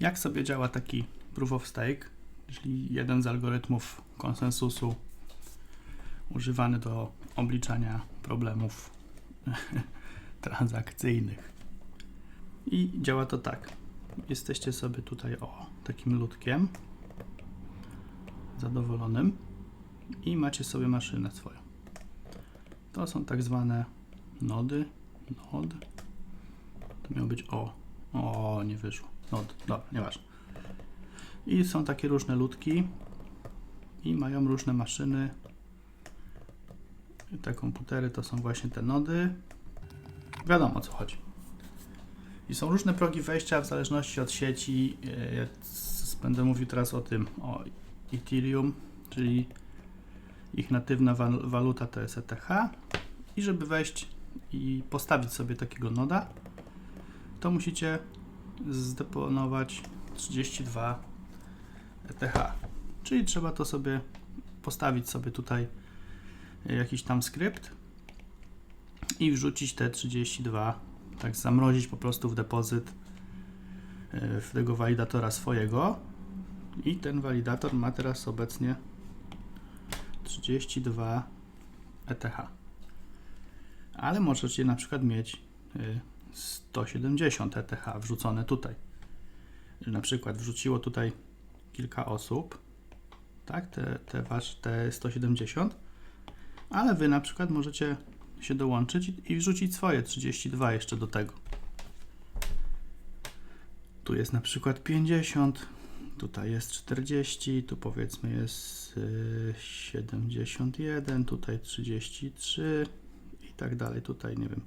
Jak sobie działa taki proof of stake, czyli jeden z algorytmów konsensusu używany do obliczania problemów transakcyjnych. I działa to tak. Jesteście sobie tutaj o takim ludkiem zadowolonym i macie sobie maszynę swoją. To są tak zwane nody. Nod. To miało być o. O, nie wyszło. Nod. Dobra, nieważne. I są takie różne ludki i mają różne maszyny. Te komputery to są właśnie te nody. Wiadomo o co chodzi. I są różne progi wejścia w zależności od sieci. Ja będę mówił teraz o tym, o Ethereum, czyli ich natywna wal- waluta to jest ETH. I żeby wejść i postawić sobie takiego noda, to musicie zdeponować 32 ETH. Czyli trzeba to sobie postawić sobie tutaj jakiś tam skrypt i wrzucić te 32, tak zamrozić po prostu w depozyt e, w tego walidatora swojego i ten walidator ma teraz obecnie 32 ETH. Ale możecie na przykład mieć y, 170 ETH wrzucone tutaj. Na przykład wrzuciło tutaj kilka osób, tak, te, te, wasz, te 170, ale wy na przykład możecie się dołączyć i- wrzucić swoje 32 jeszcze do tego. Tu jest na przykład 50, tutaj jest 40, tu powiedzmy jest y, 71, tutaj 33 i tak dalej. Tutaj nie wiem.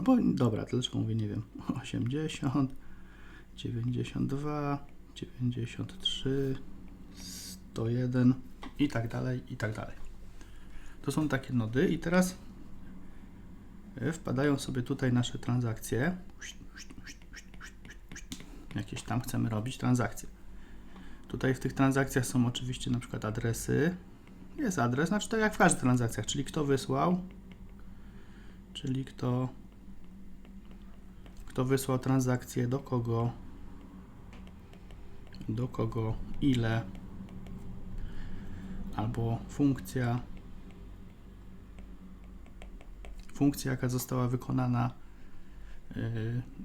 Albo dobra, dlaczego mówię nie wiem. 80, 92, 93, 101 i tak dalej, i tak dalej. To są takie nody i teraz y, wpadają sobie tutaj nasze transakcje. Jakieś tam chcemy robić transakcje. Tutaj w tych transakcjach są oczywiście na przykład adresy. Jest adres, znaczy tak jak w każdych transakcjach, czyli kto wysłał, czyli kto, kto wysłał transakcję, do kogo, do kogo, ile, albo funkcja, funkcja jaka została wykonana yy,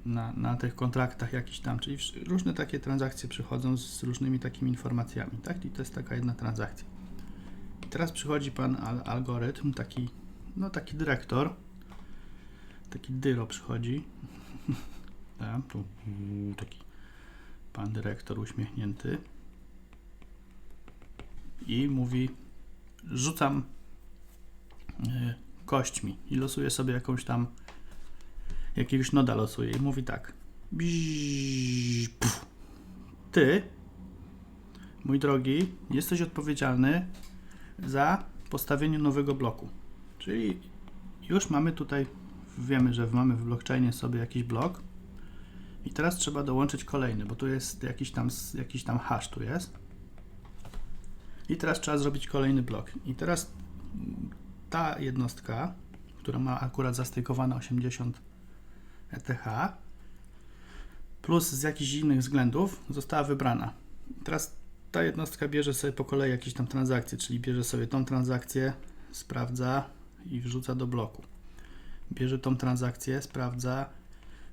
na, na tych kontraktach jakiś tam, czyli różne takie transakcje przychodzą z różnymi takimi informacjami, tak? I to jest taka jedna transakcja. I teraz przychodzi pan al algorytm, taki, no taki dyrektor, taki dyro przychodzi, tak, tu mm, taki pan dyrektor uśmiechnięty i mówi, rzucam y, kośćmi i losuję sobie jakąś tam jakiegoś noda losuje i mówi tak. Bzzz, puf. Ty, mój drogi, jesteś odpowiedzialny za postawienie nowego bloku. Czyli już mamy tutaj, wiemy, że mamy w blockchainie sobie jakiś blok i teraz trzeba dołączyć kolejny, bo tu jest jakiś tam, jakiś tam hash tu jest. I teraz trzeba zrobić kolejny blok. I teraz ta jednostka, która ma akurat zastejkowane 80 ETH plus z jakichś innych względów została wybrana. Teraz ta jednostka bierze sobie po kolei jakieś tam transakcje, czyli bierze sobie tą transakcję, sprawdza i wrzuca do bloku. Bierze tą transakcję, sprawdza,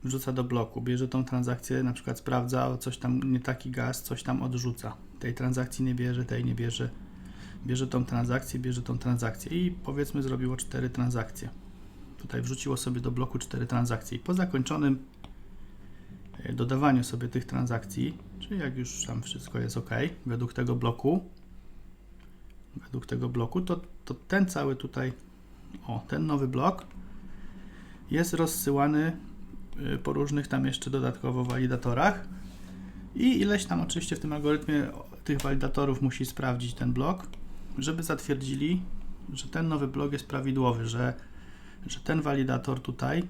wrzuca do bloku. Bierze tą transakcję, na przykład sprawdza, o coś tam nie taki gaz, coś tam odrzuca. Tej transakcji nie bierze, tej nie bierze. Bierze tą transakcję, bierze tą transakcję i powiedzmy zrobiło cztery transakcje tutaj wrzuciło sobie do bloku cztery transakcje. I po zakończonym e, dodawaniu sobie tych transakcji, czyli jak już tam wszystko jest ok, według tego bloku, według tego bloku, to, to ten cały tutaj, o, ten nowy blok jest rozsyłany y, po różnych tam jeszcze dodatkowo walidatorach i ileś tam oczywiście w tym algorytmie tych walidatorów musi sprawdzić ten blok, żeby zatwierdzili, że ten nowy blok jest prawidłowy, że że ten walidator tutaj,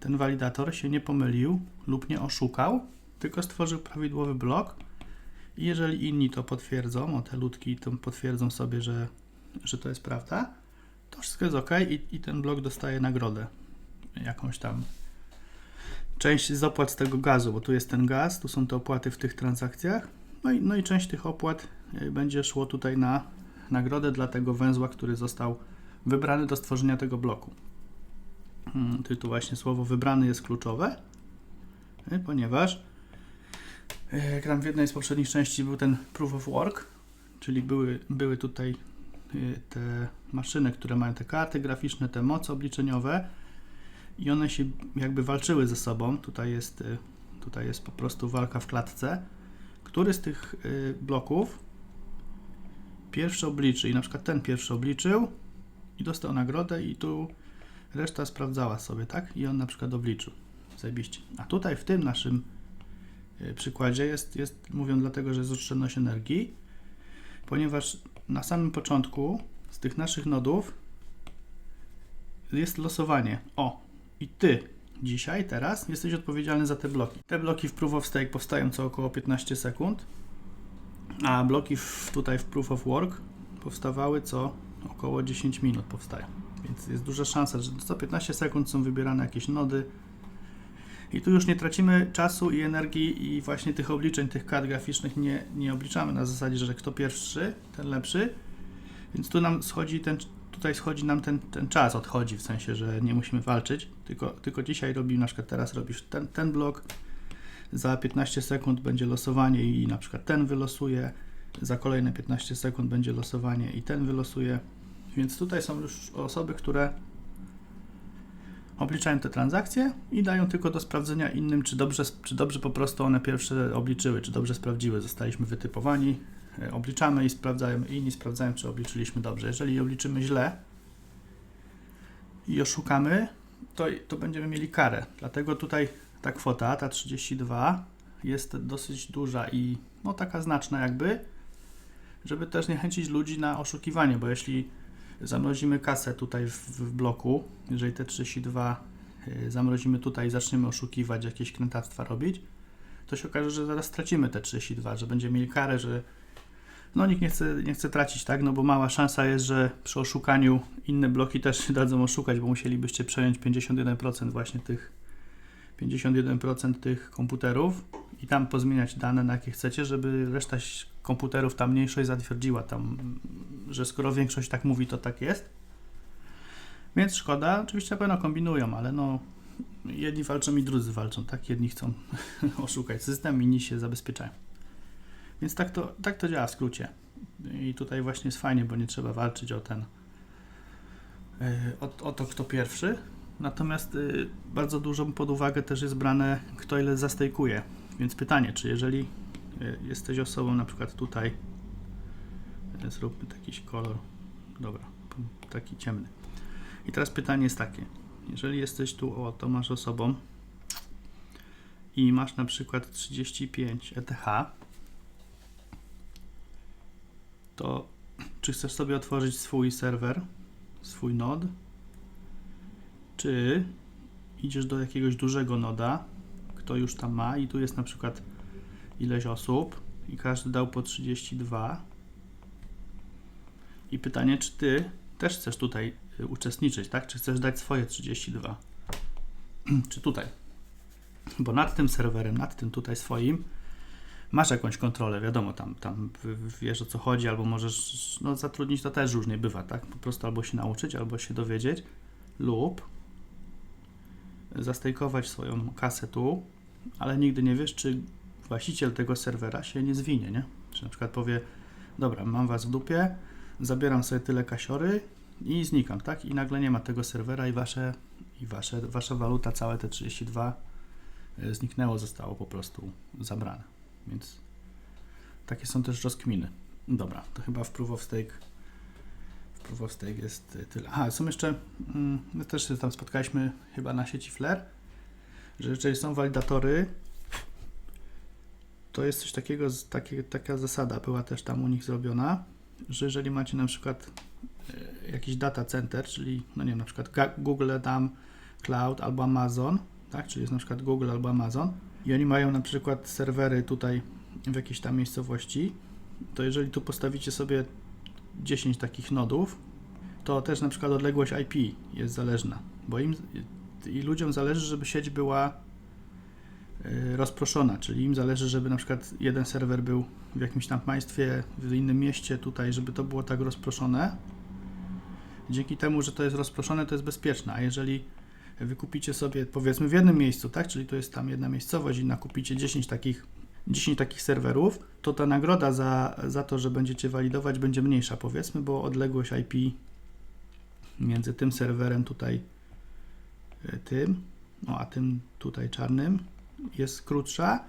ten walidator się nie pomylił lub nie oszukał, tylko stworzył prawidłowy blok. I jeżeli inni to potwierdzą, o te ludki to potwierdzą sobie, że, że to jest prawda, to wszystko jest ok i, i ten blok dostaje nagrodę jakąś tam część z opłat z tego gazu, bo tu jest ten gaz, tu są te opłaty w tych transakcjach. No i, no i część tych opłat y, będzie szło tutaj na nagrodę dla tego węzła, który został wybrany do stworzenia tego bloku. Mm, Tu właśnie słowo wybrany jest kluczowe, y, ponieważ y, jak tam w jednej z poprzednich części był ten proof of work, czyli były, były tutaj te maszyny, które mają te karty graficzne, te moce obliczeniowe i one się jakby walczyły ze sobą. Tutaj jest, y, tutaj jest po prostu walka w klatce. Który z tych y, bloków pierwszy obliczy i na przykład ten pierwszy obliczył i dostał nagrodę i tu reszta sprawdzała sobie, tak? I on na przykład obliczył. Zajebiście. A tutaj w tym naszym y, przykładzie jest, jest mówią dlatego, że jest oszczędność energii, ponieważ na samym początku z tych naszych nodów jest losowanie. O, i ty dzisiaj, teraz jesteś odpowiedzialny za te bloki. Te bloki w Proof of Stake powstają co około 15 sekund, a bloki w, tutaj w Proof of Work powstawały co około 10 minut powstają. Więc jest duża szansa, że co 15 sekund są wybierane jakieś nody. I tu już nie tracimy czasu i energii i właśnie tych obliczeń, tych kart graficznych nie, nie obliczamy na zasadzie, że kto pierwszy, ten lepszy. Więc tu nam schodzi ten, tutaj schodzi nam ten, ten czas, odchodzi w sensie, że nie musimy walczyć, tylko, tylko dzisiaj robimy, na przykład teraz robisz ten, ten blok, za 15 sekund będzie losowanie i na przykład ten wylosuje, za kolejne 15 sekund będzie losowanie i ten wylosuje. Więc tutaj są już osoby, które obliczają te transakcje i dają tylko do sprawdzenia innym, czy dobrze, czy dobrze po prostu one pierwsze obliczyły, czy dobrze sprawdziły. Zostaliśmy wytypowani, e, obliczamy i sprawdzają, inni sprawdzają, czy obliczyliśmy dobrze. Jeżeli obliczymy źle i oszukamy, to, to będziemy mieli karę. Dlatego tutaj ta kwota, ta 32, jest dosyć duża i no taka znaczna jakby, żeby też niechęcić ludzi na oszukiwanie, bo jeśli zamrozimy kasę tutaj w, w bloku, jeżeli te 32 y, zamrozimy tutaj i zaczniemy oszukiwać, jakieś krętactwa robić, to się okaże, że zaraz stracimy te 32, że będziemy mieli karę, że no nikt nie chce, nie chce tracić, tak? No bo mała szansa jest, że przy oszukaniu inne bloki też się dadzą oszukać, bo musielibyście przejąć 51% właśnie tych 51% tych komputerów i tam pozmieniać dane, na jakie chcecie, żeby reszta komputerów, ta mniejszość zatwierdziła tam, że skoro większość tak mówi, to tak jest. Więc szkoda, oczywiście na pewno kombinują, ale no jedni walczą i drudzy walczą, tak? Jedni chcą oszukać system, inni się zabezpieczają. Więc tak to, tak to działa w skrócie. I tutaj właśnie jest fajnie, bo nie trzeba walczyć o ten, yy, o, o to, kto pierwszy. Natomiast y, bardzo dużą pod uwagę też jest brane, kto ile zastejkuje. Więc pytanie, czy jeżeli y, jesteś osobą na przykład tutaj, zróbmy taki kolor, dobra, taki ciemny. I teraz pytanie jest takie, jeżeli jesteś tu, o, to masz osobą i masz na przykład 35 ETH, to czy chcesz sobie otworzyć swój serwer, swój node, czy idziesz do jakiegoś dużego noda, kto już tam ma i tu jest na przykład ileś osób i każdy dał po 32 i pytanie, czy ty też chcesz tutaj y, uczestniczyć, tak? Czy chcesz dać swoje 32? czy tutaj? Bo nad tym serwerem, nad tym tutaj swoim masz jakąś kontrolę, wiadomo, tam, tam wiesz o co chodzi, albo możesz no, zatrudnić, to też różnie bywa, tak? Po prostu albo się nauczyć, albo się dowiedzieć, lub zastejkować swoją kasę tu, ale nigdy nie wiesz, czy właściciel tego serwera się nie zwinie, nie? Czy na przykład powie, dobra, mam was w dupie, zabieram sobie tyle kasiory i znikam, tak? I nagle nie ma tego serwera i wasze, i wasze, wasza waluta, całe te 32 y, zniknęło, zostało po prostu zabrane. Więc takie są też rozkminy. Dobra, to chyba w Proof of Stake w Proof of Stake jest y, tyle. Aha, są jeszcze, mm, my też się tam spotkaliśmy chyba na sieci Flare, że jeżeli są walidatory, to jest coś takiego, takie, taka zasada była też tam u nich zrobiona, że jeżeli macie na przykład y, jakiś data center, czyli no nie wiem, na przykład Google tam Cloud albo Amazon, tak, czyli jest na przykład Google albo Amazon i oni mają na przykład serwery tutaj w jakiejś tam miejscowości, to jeżeli tu postawicie sobie 10 takich nodów, to też na przykład odległość IP jest zależna, bo im i ludziom zależy, żeby sieć była rozproszona, czyli im zależy, żeby na przykład jeden serwer był w jakimś tam państwie, w innym mieście tutaj, żeby to było tak rozproszone. Dzięki temu, że to jest rozproszone, to jest bezpieczne, a jeżeli wykupicie sobie powiedzmy w jednym miejscu, tak, czyli to jest tam jedna miejscowość i nakupicie 10 takich 10 takich serwerów, to ta nagroda za, za to, że będziecie walidować będzie mniejsza powiedzmy, bo odległość IP między tym serwerem tutaj y, tym, no a tym tutaj czarnym jest krótsza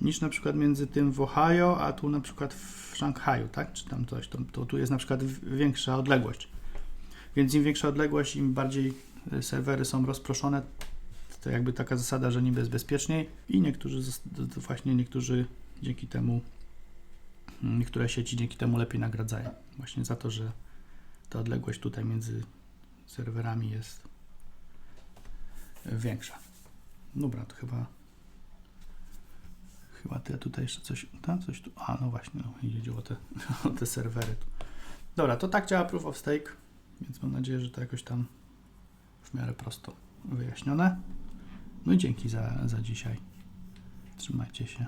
niż na przykład między tym w Ohio, a tu na przykład w Szanghaju, tak? Czy tam coś, to, to tu jest na przykład większa odległość. Więc im większa odległość, im bardziej y, serwery są rozproszone, to jakby taka zasada, że niby jest bezpieczniej i niektórzy, właśnie niektórzy dzięki temu, mm, niektóre sieci dzięki temu lepiej nagradzają. Właśnie za to, że ta odległość tutaj między serwerami jest większa. Dobra, to chyba chyba te tutaj jeszcze coś, tam coś tu, a no właśnie, no, idzie o te, o te serwery tu. Dobra, to tak działa Proof of Stake, więc mam nadzieję, że to jakoś tam w miarę prosto wyjaśnione. No i dzięki za, za dzisiaj. Trzymajcie się.